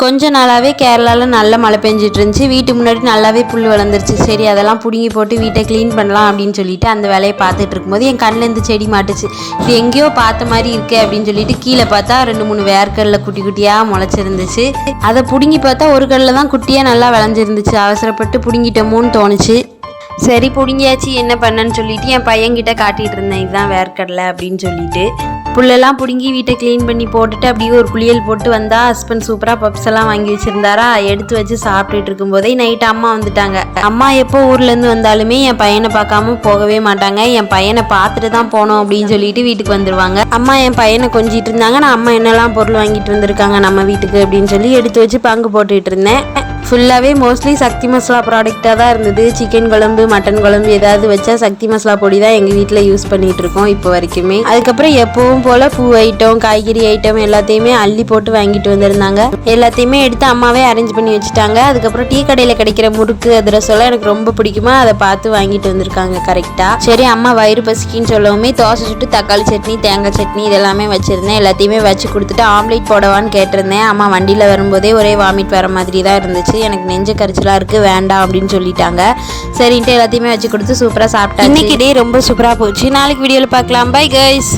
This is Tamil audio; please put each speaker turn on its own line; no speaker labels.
கொஞ்ச நாளாகவே கேரளாவில் நல்ல மழை பெஞ்சிட்டு இருந்துச்சு வீட்டு முன்னாடி நல்லாவே புல் வளர்ந்துருச்சு. சரி அதெல்லாம் பிடுங்கி போட்டு வீட்டை க்ளீன் பண்ணலாம் அப்படின்னு சொல்லிட்டு அந்த வேலையை பார்த்துட்டு இருக்கும்போது என் கண்ணில் இருந்து செடி மாட்டுச்சு. இது எங்கேயோ பார்த்த மாதிரி இருக்கு அப்படின்னு சொல்லிட்டு கீழே பார்த்தா ரெண்டு மூணு வேர்க்கடலில் குட்டி குட்டியாக முளைச்சிருந்துச்சு. அதை பிடுங்கி பார்த்தா ஒரு கடலில் தான் குட்டியாக நல்லா விளைஞ்சிருந்துச்சு அவசரப்பட்டு பிடுங்கிட்டோமோன்னு தோணுச்சு. சரி பிடுங்கியாச்சு என்ன பண்ணன்னு சொல்லிட்டு என் பையன்கிட்ட காட்டிட்டு இருந்தேன். இதுதான் வேர்க்கடலை அப்படின்னு சொல்லிட்டு. புல்லெல்லாம் பிடுங்கி வீட்டை க்ளீன் பண்ணி போட்டுட்டு அப்படியே ஒரு குளியல் போட்டு வந்தால் ஹஸ்பண்ட் சூப்பராக பப்ஸ் எல்லாம் வாங்கி வச்சிருந்தாரா? எடுத்து வச்சு சாப்பிட்டுட்டு இருக்கும்போதே நைட்டு அம்மா வந்துட்டாங்க. அம்மா எப்போ ஊர்லேருந்து வந்தாலுமே என் பையனை பார்க்காம போகவே மாட்டாங்க. என் பையனை பார்த்துட்டு தான் போனோம் அப்படின்னு சொல்லிட்டு வீட்டுக்கு வந்துடுவாங்க அம்மா என் பையனை கொஞ்சிட்டு இருந்தாங்க. நான் அம்மா என்னெல்லாம் பொருள் வாங்கிட்டு வந்திருக்காங்க நம்ம வீட்டுக்கு அப்படின்னு சொல்லி எடுத்து வச்சு பங்கு போட்டுட்டு இருந்தேன். ஃபுல்லாகவே மோஸ்ட்லி சக்தி மசாலா ப்ராடக்டாக தான் இருந்தது. சிக்கன் குழம்பு மட்டன் குழம்பு ஏதாவது வச்சா சக்தி மசாலா பொடி தான் எங்கள் வீட்டில் யூஸ் பண்ணிகிட்டு இருக்கோம் இப்போ வரைக்குமே. அதுக்கப்புறம் எப்பவும் போல் பூ ஐட்டம் காய்கறி ஐட்டம் எல்லாத்தையுமே அள்ளி போட்டு வாங்கிட்டு வந்திருந்தாங்க. எல்லாத்தையுமே எடுத்து அம்மாவே அரேஞ்ச் பண்ணி வச்சுட்டாங்க. அதுக்கப்புறம் டீ கடையில் கிடைக்கிற முறுக்கு அதிரசம்லாம் எனக்கு ரொம்ப பிடிக்குமா? அதை பார்த்து வாங்கிட்டு வந்திருக்காங்க கரெக்டாக சரி அம்மா வயிறு பசிக்கின்னு சொல்லவுமே தோசை சுட்டு தக்காளி சட்னி தேங்காய் சட்னி இதெல்லாமே வச்சுருந்தேன். எல்லாத்தையுமே வச்சு கொடுத்துட்டு ஆம்லேட் போடவான்னு கேட்டிருந்தேன். அம்மா வண்டியில் வரும்போதே ஒரே வாமிட் வர மாதிரி தான் இருந்துச்சு. எனக்கு நெஞ்சு கரிச்சலாக இருக்குது வேண்டாம் அப்படின்னு சொல்லிட்டாங்க. சரின்ட்டு எல்லாத்தையுமே வச்சு கொடுத்து சூப்பராக சாப்பிட்டேன் இன்னைக்கு டே ரொம்ப சூப்பராக போச்சு. நாளைக்கு வீடியோவில் பார்க்கலாம். Bye guys